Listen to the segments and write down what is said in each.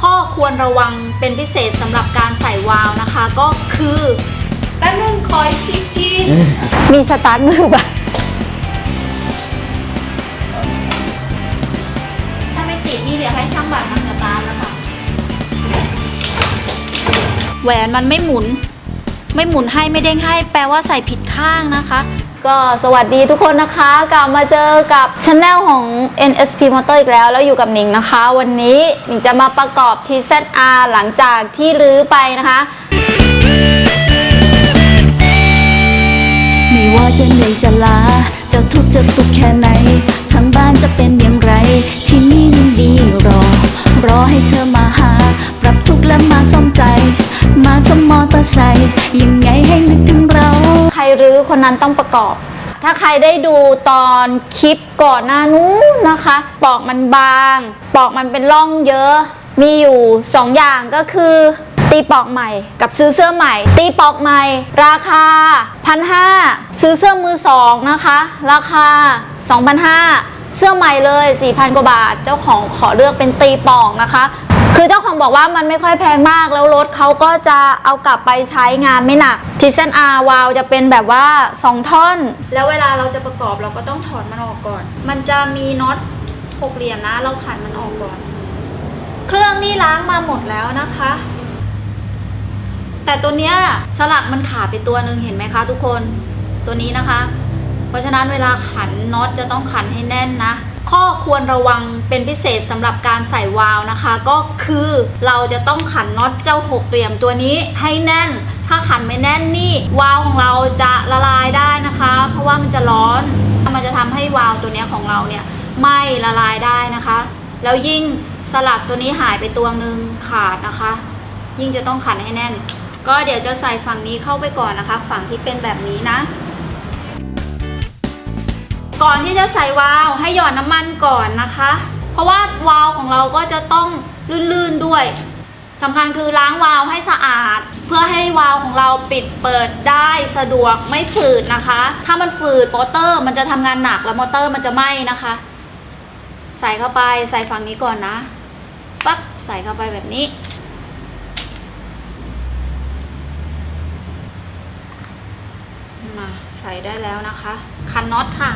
ข้อควรระวังเป็นพิเศษสำหรับการใส่วาล์วนะคะ ก็คือแป๊บนึงขออีกสิบทีมีสตาร์ทมือปะถ้าไม่ติดนี่เดี๋ยวให้ช่างบัตรทำสตาร์ทแล้วค่ะ แหวนมันไม่หมุน ไม่หมุนให้ไม่เด้งให้ แปลว่าใส่ผิดข้างนะคะ ก็สวัสดีทุกคนนะคะ กลับมาเจอกับช anel ของ NSP Motor อีกแล้ว แล้วอยู่กับหนิงนะคะ วันนี้หนิงจะมาประกอบ TZR หลังจากที่รื้อไปนะคะ ไม่ว่าจะเหนื่อยจะลา จะทุกข์จะสุขแค่ไหนทางบ้านจะเป็นอย่างไร ที่นี่ยินดีรอ รอให้เธอมาหา ปรับทุกข์และมาซ่อมใจ มาสมอเตอร์ไซค์ยังไงให้นึกถึงเรา ใครรื้อคนนั้นต้องประกอบ ถ้าใครได้ดูตอนคลิปก่อนหน้านู้นนะคะ ปอกมันบาง ปอกมันเป็นร่องเยอะ มีอยู่สองอย่างก็คือ ตีปอกใหม่กับซื้อเสื้อใหม่ ตีปอกใหม่ ราคาพันห้าซื้อเสื้อมือสองนะคะ ราคา 2,500เสื้อใหม่เลย 4,000 กว่าบาท เจ้าของขอเลือกเป็นตีปอกนะคะ คือเจ้าของบอกว่ามันไม่ค่อยแพงมากแล้วรถเขาก็จะเอากลับไปใช้งานไม่หนักทีเซนอาวาวจะเป็นแบบว่า 2 ท่อน แล้วเวลาเราจะประกอบเราก็ต้องถอดมันออกก่อน มันจะมีน็อตหกเหลี่ยมนะ เราขันมันออกก่อน เครื่องนี่ล้างมาหมดแล้วนะคะ แต่ตัวเนี้ยสลักมันขาดไปตัวหนึ่งเห็นไหมคะ ทุกคนตัวนี้นะคะ เพราะฉะนั้นเวลาขันน็อตจะต้องขันให้แน่นนะ ข้อควรระวังเป็นพิเศษสำหรับการใส่วาล์วนะคะ ก็คือเราจะต้องขันน็อตเจ้าหกเหลี่ยมตัวนี้ให้แน่น ถ้าขันไม่แน่นนี่วาล์วของเราจะละลายได้นะคะ เพราะว่ามันจะร้อน มันจะทำให้วาล์วตัวนี้ของเราเนี่ยไม่ละลายได้นะคะ แล้วยิ่งสลักตัวนี้หายไปตัวหนึ่งขาดนะคะ ยิ่งจะต้องขันให้แน่น ก็เดี๋ยวจะใส่ฝั่งนี้เข้าไปก่อนนะคะ ฝั่งที่เป็นแบบนี้นะ ก่อนที่จะใส่วาล์วให้หยอดน้ำมันก่อนนะคะ เพราะว่าวาล์วของเราก็จะต้องลื่นๆด้วยสำคัญคือล้างวาล์วให้สะอาด เพื่อให้วาล์วของเราปิดเปิดได้สะดวกไม่ฝืดนะคะ ถ้ามันฝืดมอเตอร์มันจะทำงานหนักแล้วมอเตอร์มันจะไหม้นะคะ ใส่เข้าไปใส่ฝั่งนี้ก่อนนะปั๊บใส่เข้าไปแบบนี้มาใส่ได้แล้วนะคะ คันน็อตค่ะ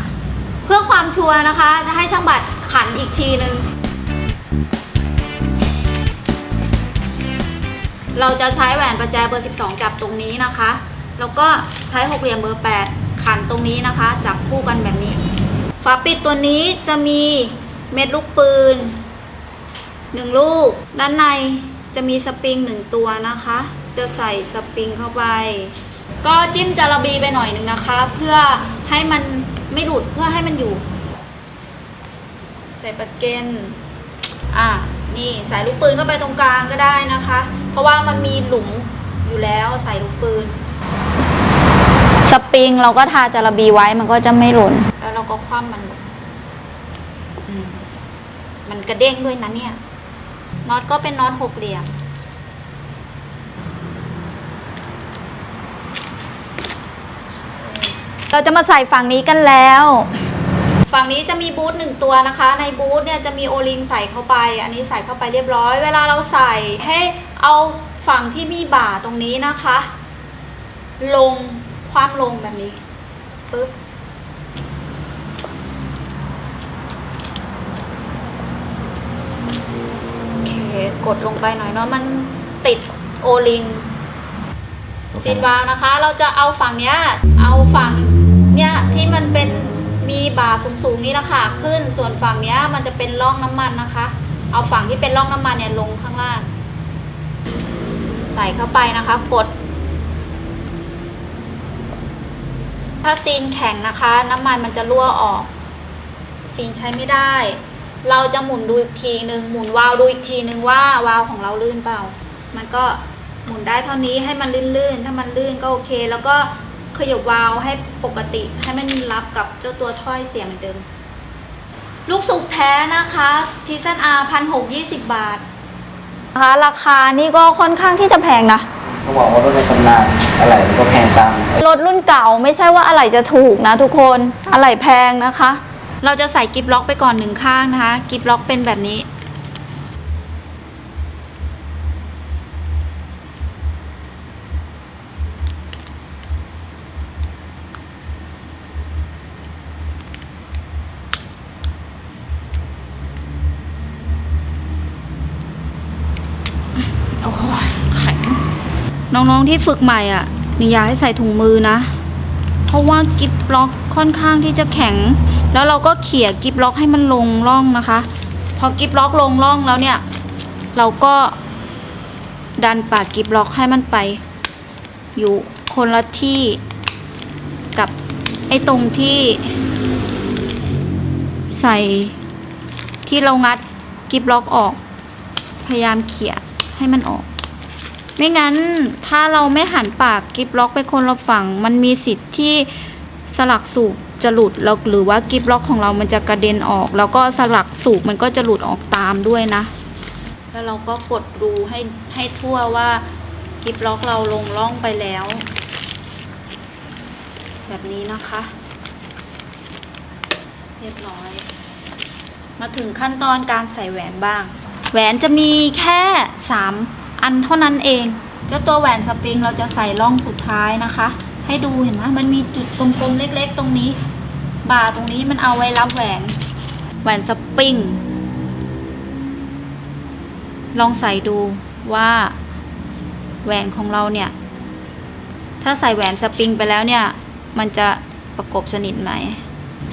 พื่อความชัวร์นะคะ จะให้ช่างบัตรขันอีกทีหนึ่งเราจะใช้แหวนประแจเบอร์ 12 จับตรงนี้นะคะ แล้วก็ใช้หกเหลี่ยมเบอร์ 8 ขันตรงนี้นะคะ จับคู่กันแบบนี้ ฝาปิดตัวนี้จะมีเม็ดลูกปืน 1 ลูก ด้านในจะมีสปริง 1 ตัวนะคะ จะใส่สปริงเข้าไป ก็จิ้มจาระบีไปหน่อยหนึ่งนะคะ เพื่อให้มันไม่หลุดเพื่อให้มันอยู่ ใส่ปากเกนอะนี่ใส่ลูกปืนเข้าไปตรงกลางก็ได้นะคะ เพราะว่ามันมีหลุมอยู่แล้วใส่ลูกปืน สปริงเราก็ทาจาระบีไว้มันก็จะไม่หล่นแล้วเราก็คว่ำมันมมันกระเด้งด้วยนะเนี่ยน็อตก็เป็นน็อตหกเหลี่ยม เราจะมาใส่ฝั่งนี้กันแล้ว ฝั่งนี้จะมีบูทหนึ่งตัวนะคะ ในบูทเนี่ยจะมีโอลิงใส่เข้าไป อันนี้ใส่เข้าไปเรียบร้อย เวลาเราใส่ให้เอาฝั่งที่มีบ่าตรงนี้นะคะ ลงคว่ำลงแบบนี้ปึ๊บโอเคกดลงไปหน่อยเนาะมันติดโอลิงซีนวาล์วนะคะ เราจะเอาฝั่งเนี้ย เอาฝั่งเนี้ย ที่มันเป็นมีบ่าสูงๆนี้นะคะขึ้นส่วนฝั่งเนี้ยมันจะเป็นร่องน้ำมันนะคะ เอาฝั่งที่เป็นร่องน้ำมันเนี่ยลงข้างล่าง ใส่เข้าไปนะคะกด ถ้าซีนแข็งนะคะ น้ำมันมันจะรั่วออก ซีนใช้ไม่ได้ เราจะหมุนดูอีกทีหนึ่งหมุนวาล์วดูอีกทีหนึ่งว่าวาล์วของเราลื่นเปล่า มันก็หมุนได้เท่านี้ให้มันลื่นๆ ถ้ามันลื่นก็โอเค แล้วก็ ขยับวาล์วให้ปกติให้มันรับกับเจ้าตัวถ้อยเสียเหมือนเดิม ลูกสูบแท้นะคะทีซันอาพันหกยี่สิบบาทนะคะราคานี่ก็ค่อนข้างที่จะแพงนะเขาบอกว่ารถในตำนานอะไรมันก็แพงตามรถรุ่นเก่าไม่ใช่ว่าอะไรจะถูกนะทุกคนอะไรแพงนะคะ เราจะใส่กิฟล็อกไปก่อนหนึ่งข้างนะคะ กิฟล็อกเป็นแบบนี้ โอ้ยแข็ง น้องๆที่ฝึกใหม่อะหนิงอยากให้ใส่ถุงมือนะ เพราะว่ากิฟล็อกค่อนข้างที่จะแข็ง แล้วเราก็เขี่ยกิฟล็อกให้มันลงร่องนะคะ พอกิฟล็อกลงร่องแล้วเนี่ย เราก็ดันปากกิฟล็อกให้มันไป อยู่คนละที่กับไอ้ตรงที่ใส่ที่เรางัดกิฟล็อกออก พยายามเขี่ยให้มันออก ไม่งั้นถ้าเราไม่หันปากกิฟล็อกไปคนละฝั่ง มันมีสิทธิ์ที่สลักสูบจะหลุดแล้วหรือว่ากิฟล็อกของเรามันจะกระเด็นออก แล้วก็สลักสูบมันก็จะหลุดออกตามด้วยนะ แล้วเราก็กดรูให้ให้ทั่วว่ากิฟล็อกเราลงร่องไปแล้ว แบบนี้นะคะ เรียบร้อย มาถึงขั้นตอนการใส่แหวนบ้าง แหวนจะมีแค่ 3 อันเท่านั้นเอง เจ้าตัวแหวนสปริงเราจะใส่ร่องสุดท้ายนะคะ ให้ดูเห็นไหมมันมีจุดกลมๆเล็ก ๆ ตรงนี้ บ่าตรงนี้มันเอาไว้รับแหวน แหวนสปริง ลองใส่ดูว่าแหวนของเราเนี่ย ถ้าใส่แหวนสปริงไปแล้วเนี่ย มันจะประกบสนิทไหม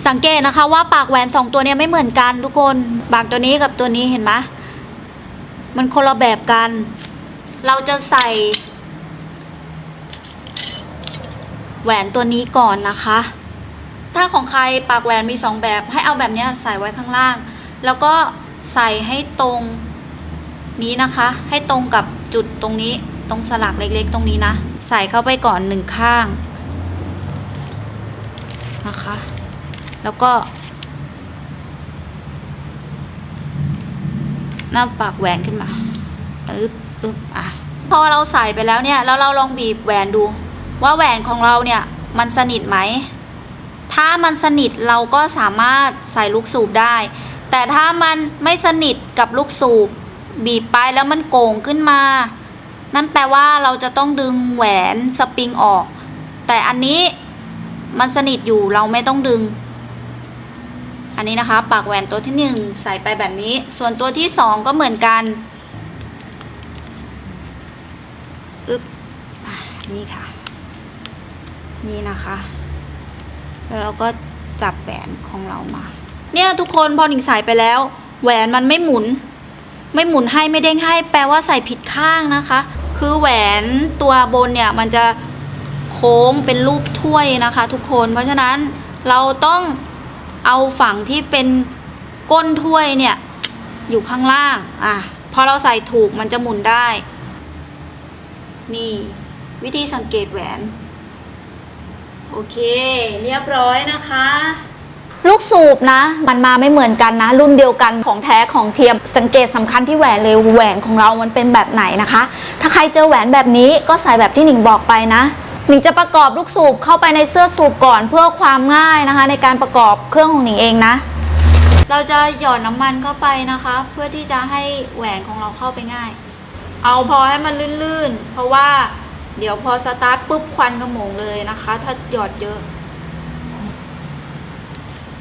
สังเกตนะคะว่าปากแหวนสองตัวเนี้ยไม่เหมือนกันทุกคนปากตัวนี้กับตัวนี้เห็นไหมมันคนละแบบกัน เราจะใส่ แหวนตัวนี้ก่อนนะคะ ถ้าของใครปากแหวนมีสองแบบ ให้เอาแบบนี้ใส่ไว้ข้างล่าง แล้วก็ใส่ให้ตรงนี้นะคะ ให้ตรงกับจุดตรงนี้ ตรงสลักเล็กๆ ตรงนี้นะ ใส่เข้าไปก่อนหนึ่งข้างนะคะ แล้วก็หน้าปากแหวนขึ้นมาอึ๊บ อึ๊บอะพอเราใส่ไปแล้วเนี่ยแล้วเราลองบีบแหวนดู ว่าแหวนของเราเนี่ยมันสนิทไหม ถ้ามันสนิทเราก็สามารถใส่ลูกสูบได้ แต่ถ้ามันไม่สนิทกับลูกสูบ บีบไปแล้วมันโก่งขึ้นมา นั่นแปลว่าเราจะต้องดึงแหวนสปริงออก แต่อันนี้มันสนิทอยู่เราไม่ต้องดึง อันนี้นะคะ ปากแหวนตัวที่หนึ่งใส่ไปแบบนี้ ส่วนตัวที่สองก็เหมือนกันอึ๊บอะ นี่ค่ะ นี่นะคะ แล้วเราก็จับแหวนของเรามา เนี่ยทุกคนพอหนิงใส่ไปแล้ว แหวนมันไม่หมุน ไม่หมุนให้ไม่เด้งให้ แปลว่าใส่ผิดข้างนะคะ คือแหวนตัวบนเนี่ยมันจะโค้งเป็นรูปถ้วยนะคะ ทุกคนเพราะฉะนั้นเราต้องเอาฝั่งที่เป็นก้นถ้วยเนี่ย อยู่ข้างล่าง อะ พอเราใส่ถูกมันจะหมุนได้ นี่ วิธีสังเกตแหวน โอเค เรียบร้อยนะคะ ลูกสูบนะ มันมาไม่เหมือนกันนะ รุ่นเดียวกันของแท้ของเทียม สังเกตสำคัญที่แหวนเลยแหวนของเรามันเป็นแบบไหนนะคะ ถ้าใครเจอแหวนแบบนี้ก็ใส่แบบที่หนิงบอกไปนะหนิงจะประกอบลูกสูบเข้าไปในเสื้อสูบก่อนเพื่อความง่ายนะคะ ในการประกอบเครื่องของหนิงเองนะ เราจะหยอดน้ำมันเข้าไปนะคะ เพื่อที่จะให้แหวนของเราเข้าไปง่าย เอาพอให้มันลื่นๆ เพราะว่า เดี๋ยวพอสตาร์ทปุ๊บควันขโมงเลยนะคะ ถ้าหยอดเยอะ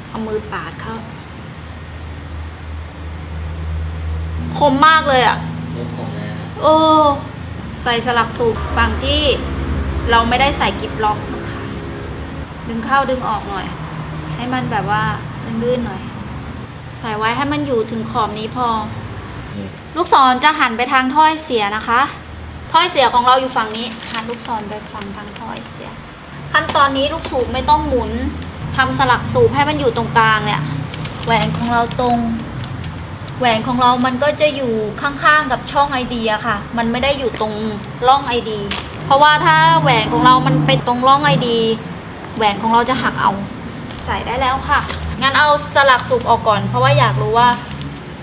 เอามือปาดเข้าคมมากเลยอะ่ะลูกผมเลยนะโอ้ใส่สลักสูบฝั่งที่เราไม่ได้ใส่กิบล็อกนะคะดึงเข้าดึงออกหน่อย ให้มันแบบว่าลื่นๆหน่อย ใส่ไว้ให้มันอยู่ถึงขอบนี้พอ ลูกศรจะหันไปทางถ้อยเสียนะคะ ถ้อยเสียของเราอยู่ฝั่งนี้หันลูกศรไปฝั่งทางถ้อยเสีย ขั้นตอนนี้ลูกสูบไม่ต้องหมุนทำสลักสูบให้มันอยู่ตรงกลางเนี่ยแหวนของเราตรง แหวนของเรามันก็จะอยู่ข้างๆกับช่องไอเดียค่ะ มันไม่ได้อยู่ตรงร่องไอดี เพราะว่าถ้าแหวนของเรามันไปตรงร่องไอดีแหวนของเราจะหักเอา ใส่ได้แล้วค่ะ งั้นเอาสลักสูบออกก่อน เพราะว่าอยากรู้ว่า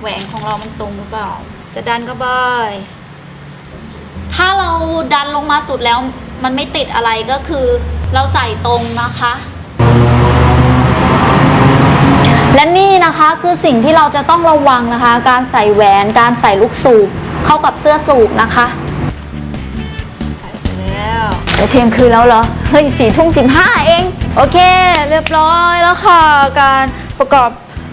แหวนของเรามันตรงหรือเปล่า จะดันก็บาย ถ้าเราดันลงมาสุดแล้วมันไม่ติดอะไรก็คือ เราใส่ตรงนะคะ และนี่นะคะคือสิ่งที่เราจะต้องระวังนะคะ การใส่แหวนการใส่ลูกสูบเข้ากับเสื้อสูบนะคะใส่ไปแล้วจะเที่ยงคืนแล้วเหรอ เฮ้ยสี่ทุ่มสิบห้าเอง โอเค เรียบร้อยแล้วค่ะ การประกอบ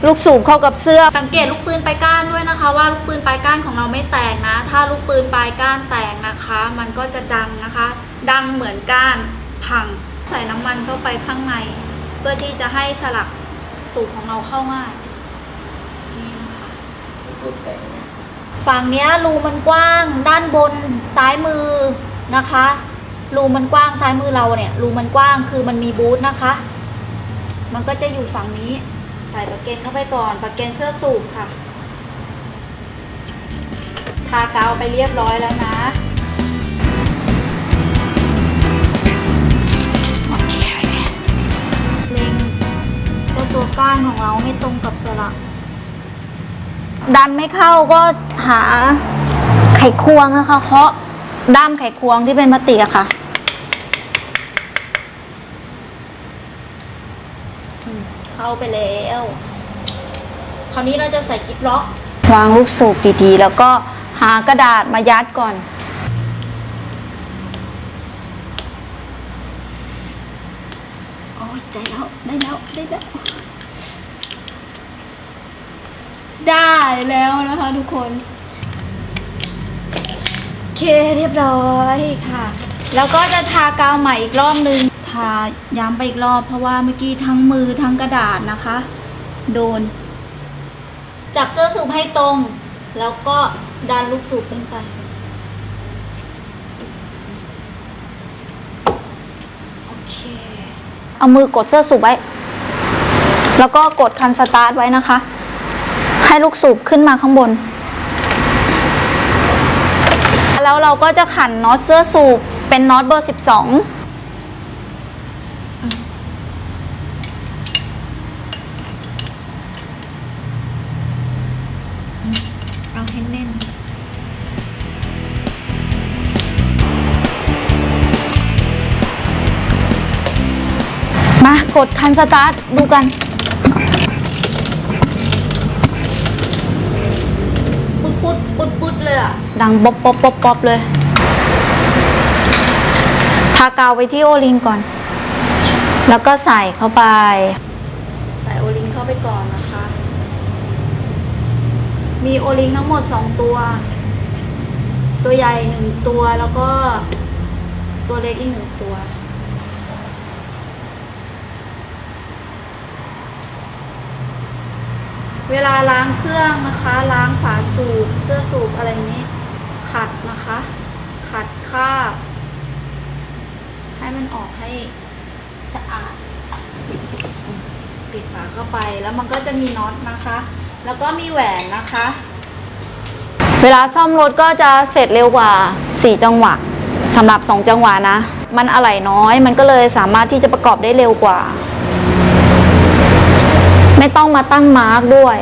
ลูกสูบเข้ากับเสื้อ สังเกตลูกปืนปลายก้านด้วยนะคะ ว่าลูกปืนปลายก้านของเราไม่แตกนะ ถ้าลูกปืนปลายก้านแตกนะคะ มันก็จะดังนะคะ ดังเหมือนก้านพัง ใส่น้ำมันเข้าไปข้างใน เพื่อที่จะให้สลักสูบของเราเข้าง่ายนี่นะคะพูดแต่ฝั่งเนี้ยรูมันกว้างด้านบนซ้ายมือนะคะรูมันกว้างซ้ายมือเราเนี่ยรูมันกว้างคือมันมีบูธนะคะ มันก็จะอยู่ฝั่งนี้ ใส่ปาเกนเข้าไปก่อนปาเกนเสื้อสูบค่ะ ทากาวไปเรียบร้อยแล้วนะเล็งเจ้าตัวก้านของเราให้ตรงกับสลักดันไม่เข้าก็หาไขควงนะคะเคาะด้ามไขควงที่เป็นพลาสติกอะค่ะ อืม เข้าไปแล้ว คราวนี้เราจะใส่กิ๊บล็อก วางลูกสูบดีๆ แล้วก็หากระดาษมายัดก่อน โอ้ยได้แล้วได้แล้วได้แล้ว ได้แล้วนะคะทุกคนโอเคเรียบร้อยค่ะ แล้วก็จะทากาวใหม่อีกรอบนึง ทาย้ำไปอีกรอบ เพราะว่าเมื่อกี้ทั้งมือทั้งกระดาษนะคะ โดน จับเสื้อสูบให้ตรง แล้วก็ดันลูกสูบขึ้นไปโอเค เอามือกดเสื้อสูบไว้ แล้วก็กดคันสตาร์ทไว้นะคะ ให้ลูกสูบขึ้นมาข้างบน แล้วเราก็จะขันน็อตเสื้อสูบเป็นน็อตเบอร์ 12 ดคันสตาร์ทดูกันปุ๊ดปุ๊ดปุ๊ดปุ๊ดเลยอะ ดังบ๊อบบ๊อบบ๊อบบ๊อบเลย ทากาวไปที่โอลิงก่อน แล้วก็ใส่เข้าไป ใส่โอลิงเข้าไปก่อนนะคะ มีโอลิงทั้งหมด2ตัว ตัวใหญ่หนึ่งตัวแล้วก็ตัวเล็กอีกหนึ่งตัว เวลาล้างเครื่องนะคะ ล้างฝาสูบเสื้อสูบอะไรนี้ ขัดนะคะ ขัดคราบให้มันออกให้สะอาด ปิดฝาเข้าไปแล้วมันก็จะมีน็อตนะคะ แล้วก็มีแหวนนะคะ เวลาซ่อมรถก็จะเสร็จเร็วกว่า 4 จังหวะสำหรับ 2 จังหวะนะ มันอะไหล่น้อย มันก็เลยสามารถที่จะประกอบได้เร็วกว่า ไม่ต้องมาตั้งมาร์กด้วย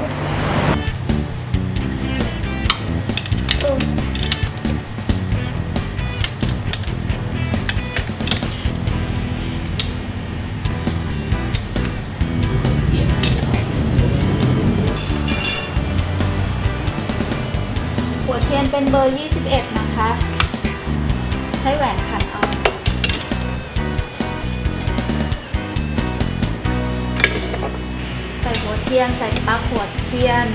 หัวเทียนเป็นเบอร์21 ทียน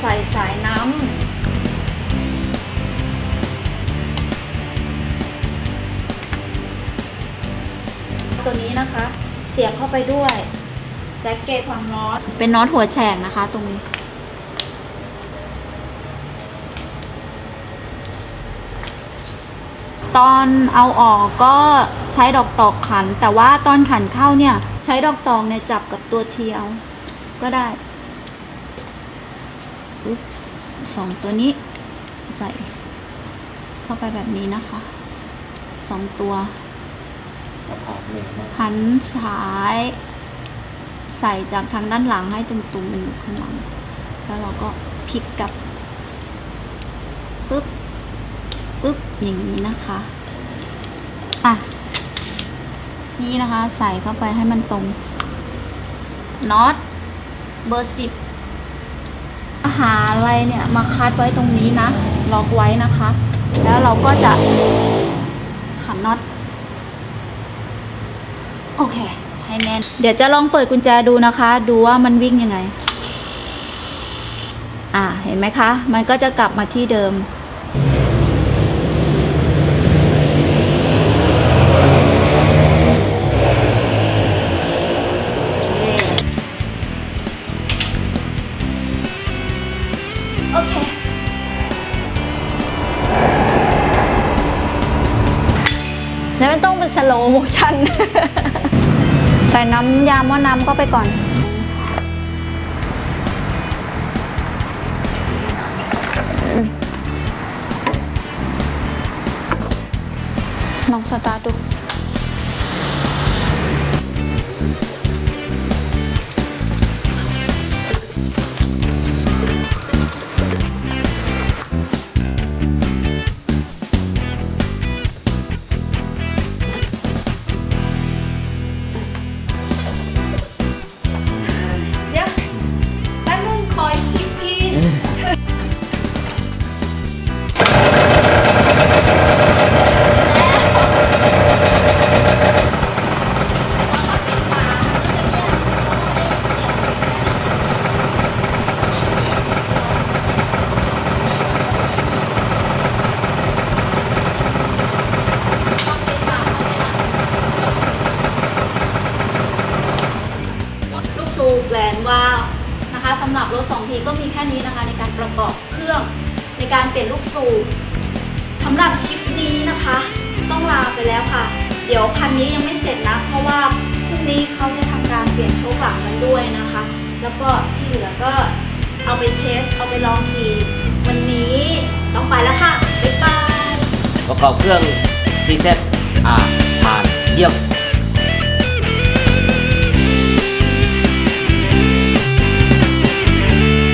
ใส่สายน้ำ ตัวนี้นะคะ เสียบเข้าไปด้วยแจ็คเก็ตของน็อตเป็นน็อตหัวแฉกนะคะ ตรงนี้ตอนเอาออกก็ใช้ดอกตอกขัน แต่ว่าตอนขันเข้าเนี่ย ใช้ดอกตอกเนี่ยจับกับตัวเทียว ก็ได้อุ๊บสองตัวนี้ใส่เข้าไปแบบนี้นะคะสองตัวก็ผ่านหนึ่งนะหันสายใส่จากทางด้านหลังให้ตุ่มๆมันอยู่ข้างหลัง แล้วเราก็พลิกกลับปึ๊บปึ๊บอย่างนี้นะคะ อะ นี่นะคะ ใส่เข้าไปให้มันตรงน็อตเบอร์สิบหาอะไรเนี่ยมาคัดไว้ตรงนี้นะล็อกไว้นะคะ แล้วเราก็จะขันน็อตโอเค ให้ให้แน่น เดี๋ยวจะลองเปิดกุญแจดูนะคะ ดูว่ามันวิ่งยังไง อ่าเห็นไหมคะ มันก็จะกลับมาที่เดิม โมชั่น ใส่น้ำยาหม้อน้ำก็ไปก่อน ลองสตาร์ทดู วาล์วนะคะสำหรับรถ2ทีก็มีแค่นี้นะคะ ในการประกอบเครื่องในการเปลี่ยนลูกสูบสำหรับคลิปนี้นะคะ ต้องลาไปแล้วค่ะ เดี๋ยวคันนี้ยังไม่เสร็จนะ เพราะว่าพรุ่งนี้เขาจะทำการเปลี่ยนโชว์หลังกันด้วยนะคะ แล้วก็ที่เหลือก็เอาไปเทส เอาไปลองขี่วันนี้ต้องไปแล้วค่ะบ๊ายบายประกอบเครื่องทีเซ็ตอ่าผ่านเยี่ยม